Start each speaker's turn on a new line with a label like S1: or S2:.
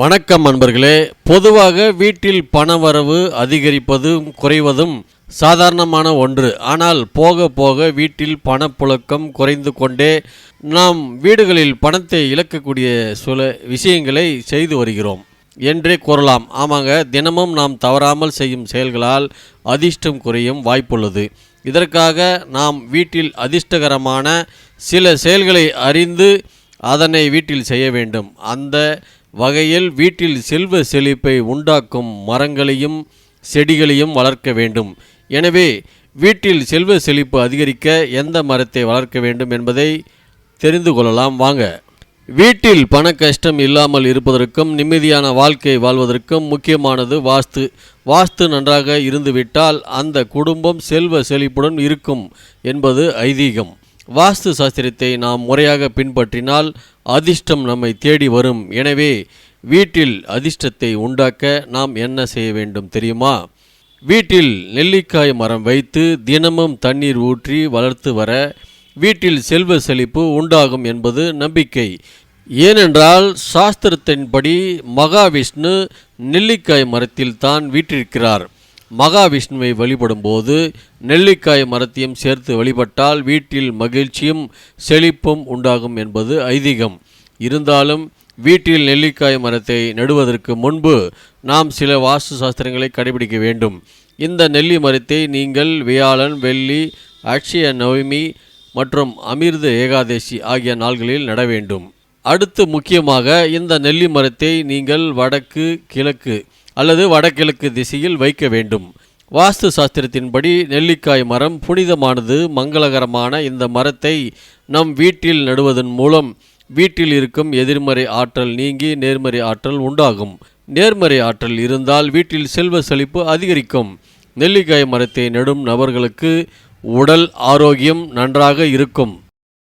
S1: வணக்கம் அன்பர்களே. பொதுவாக வீட்டில் பணவரவு அதிகரிப்பதும் குறைவதும் சாதாரணமான ஒன்று. ஆனால் போக போக வீட்டில் பணப்புழக்கம் குறைந்து கொண்டே நாம் வீடுகளில் பணத்தை இழக்கக்கூடிய சில விஷயங்களை செய்து வருகிறோம். என்றே கூறலாம். ஆமாங்க தினமும் நாம் தவறாமல் செய்யும் செயல்களால் அதிர்ஷ்டம் குறையும் வாய்ப்புள்ளது. இதற்காக நாம் வீட்டில் அதிர்ஷ்டகரமான சில செயல்களை அறிந்து அதனை வீட்டில் செய்ய வேண்டும். அந்த வகையில் வீட்டில் செல்வ செழிப்பை உண்டாக்கும் மரங்களையும் செடிகளையும் வளர்க்க வேண்டும். எனவே வீட்டில் செல்வ செழிப்பு அதிகரிக்க எந்த மரத்தை வளர்க்க வேண்டும் என்பதை தெரிந்து கொள்ளலாம். வாங்க. வீட்டில் பண கஷ்டம் இல்லாமல் இருப்பதற்கும் நிம்மதியான வாழ்க்கை வாழ்வதற்கும் முக்கியமானது வாஸ்து. வாஸ்து நன்றாக இருந்துவிட்டால் அந்த குடும்பம் செல்வ செழிப்புடன் இருக்கும் என்பது ஐதீகம். வாஸ்து சாஸ்திரத்தை நாம் முறையாக பின்பற்றினால் அதிர்ஷ்டம் நம்மை தேடி வரும். எனவே வீட்டில் அதிர்ஷ்டத்தை உண்டாக்க நாம் என்ன செய்ய வேண்டும் தெரியுமா? வீட்டில் நெல்லிக்காய் மரம் வைத்து தினமும் தண்ணீர் ஊற்றி வளர்த்து வர வீட்டில் செல்வ செழிப்பு உண்டாகும் என்பது நம்பிக்கை. ஏனென்றால் சாஸ்திரத்தின்படி மகாவிஷ்ணு நெல்லிக்காய் மரத்தில் தான் வீற்றிருக்கிறார். மகாவிஷ்ணுவை வழிபடும்போது நெல்லிக்காய் மரத்தையும் சேர்த்து வழிபட்டால் வீட்டில் மகிழ்ச்சியும் செழிப்பும் உண்டாகும் என்பது ஐதீகம். இருந்தாலும் வீட்டில் நெல்லிக்காய் மரத்தை நடுவதற்கு முன்பு நாம் சில வாஸ்து சாஸ்திரங்களை கடைபிடிக்க வேண்டும். இந்த நெல்லி மரத்தை நீங்கள் வியாழன் வெள்ளி அட்சய நவமி மற்றும் அமிர்த ஏகாதசி ஆகிய நாள்களில் நட வேண்டும். அடுத்து முக்கியமாக இந்த நெல்லி மரத்தை நீங்கள் வடக்கு கிழக்கு அல்லது வடகிழக்கு திசையில் வைக்க வேண்டும். வாஸ்து சாஸ்திரத்தின்படி நெல்லிக்காய் மரம் புனிதமானது மங்களகரமான இந்த மரத்தை நம் வீட்டில் நடுவதன் மூலம் வீட்டில் இருக்கும் எதிர்மறை ஆற்றல் நீங்கி நேர்மறை ஆற்றல் உண்டாகும். நேர்மறை ஆற்றல் இருந்தால் வீட்டில் செல்வ செழிப்பு அதிகரிக்கும். நெல்லிக்காய் மரத்தை நடும் நபர்களுக்கு உடல் ஆரோக்கியம் நன்றாக இருக்கும்.